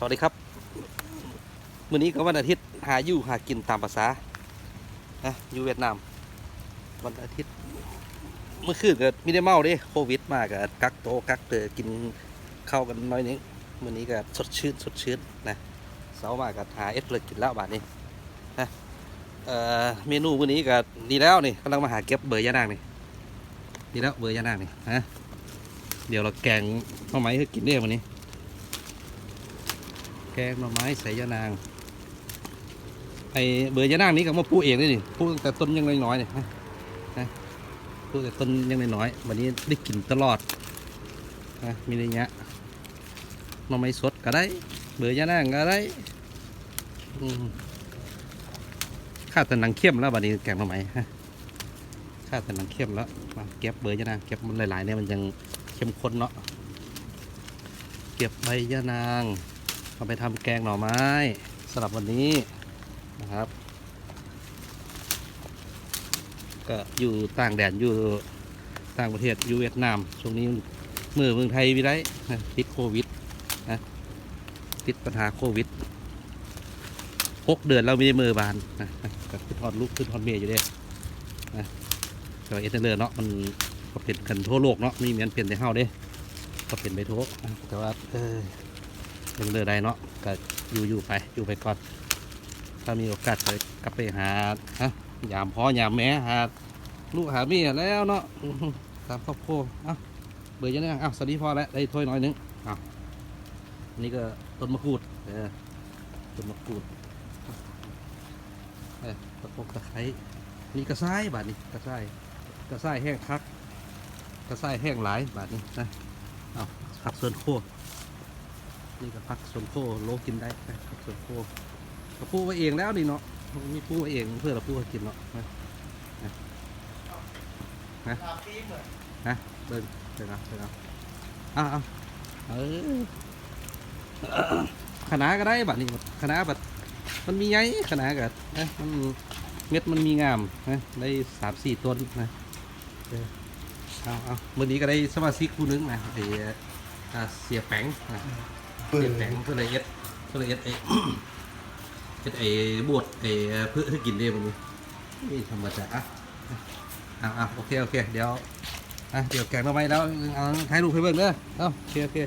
สวัสดีครับมื้อนี้ก็วันอาทิตย์หาอยู่หากินตามภาษานะอยู่เวียดนาม วันอาทิตย์ เมื่อคืนก็ไม่ได้เมาเด้โควิดมาก็กักโตกักเตอกินข้าวกันน้อยนึงมื้อนี้ก็สดชื่นสดชื่นนะเสาร์มาก็หาเอ็ดเลยกินแล้วบาดนี้นะเอ่อเมนูมื้อนี้ก็ดีแล้วนี่กำลังมาหาเก็บเบอร์ยานางนี่ดีแล้วเบอร์ยานางนี่ฮะเดี๋ยวเราแกงข้าวไหมให้กินได้วันนี้ งหน่อไม้ใส่ยานาง ไอเบอร์ยานางนี้ก็มาปูเองเลยนี่ปูตั้งแต่ต้นยังน้อยๆเนี่ยฮะนะปลูแต่ต้นยังน้อยๆวันนี้ได้กินตลอดนะมีอะไรเงี้ยหน่อไม้สดก็ได้ เบอร์ยานางก็ได้ข้าแต่นังเข้มแล้วบัดนี้แกงหน่อไม้ฮะข้าแต่นังเข้มแล้วมาเก็บเบอร์ยานางเก็บมันหลายๆเนี่ยมันยังเข้มข้นเนาะเก็บใบยานาง เอาไปทำแกงหน่อไม้สำหรับวันนี้นะครับ ก็อยู่ต่างแดนอยู่ต่างประเทศอยู่เวียดนามช่วงนี้เมื่อเมืองไทยวิไลนะติดโควิดนะติดปัญหาโควิดหกเดือนเราไม่ได้มือบานนะนะก็ขึ้นทอดลูกขึ้นทอดเมียอยู่เด้นะแต่ว่าเอเทเลอร์เนาะมันก็เป็นกันทั่วโลกเนาะมีเหมือนเป็นแต่เฮาเด้ก็เป็นไปทั่วแต่ว่าเออ ยังเลือได้เนาะก็อยู่อยู่ไปอยู่ไปก่อน ถ้ามีโอกาสจะกลับไปหาฮะยามพ่อยามแม่หาลูกหาเมียแล้วเนาะตามครอบครัวเอ้าเบื่อยังไงอ้าวสวัสดีพ่อแล้วได้ถ้วยน้อยนึงอ้าวนี่ก็ต้นมะกรูดเออต้นมะกรูดเออตะปกตะไคร้นี่กระซ้ายบาทนี้กระซ้ายกระซ้ายแห้งคักกระซ้ายแห้งหลายบาทนี้นะเอาผักส่วนโค นี่ก็พักสวนโคโลกินได้พักสวนโคเราพูดไว้เองแล้วนี่เนาะมีพูไว้เองเพื่อเราพูดให้กินเนาะนะนะนะเดินเดินเอาเดินเอาอะเอาเออขนาก็ได้บัดนี้ขนาบัดมันมีไงขนากัดนะมันเม็ดมันมีงามนะได้สามสี่ต้นนะเออเอาเอามื่อนี้ก็ได้สมาชิกคู่หนึงนะไอ้ อ่าเสียแป้งนะเปลี่ยนแปลงเพื่อละเอียดเพื่อละเอียดไอ้เฮ็ดไอ้บวชไอ้เพื่อให้กินได้บ่นี่นี่ธรรมดาอะอะอะโอเคโอเคเดี๋ยวอะเดี๋ยวแกงมาไว้แล้วเอาถ่ายรูปให้เบิ่งเด้อเอาโอเคโอเค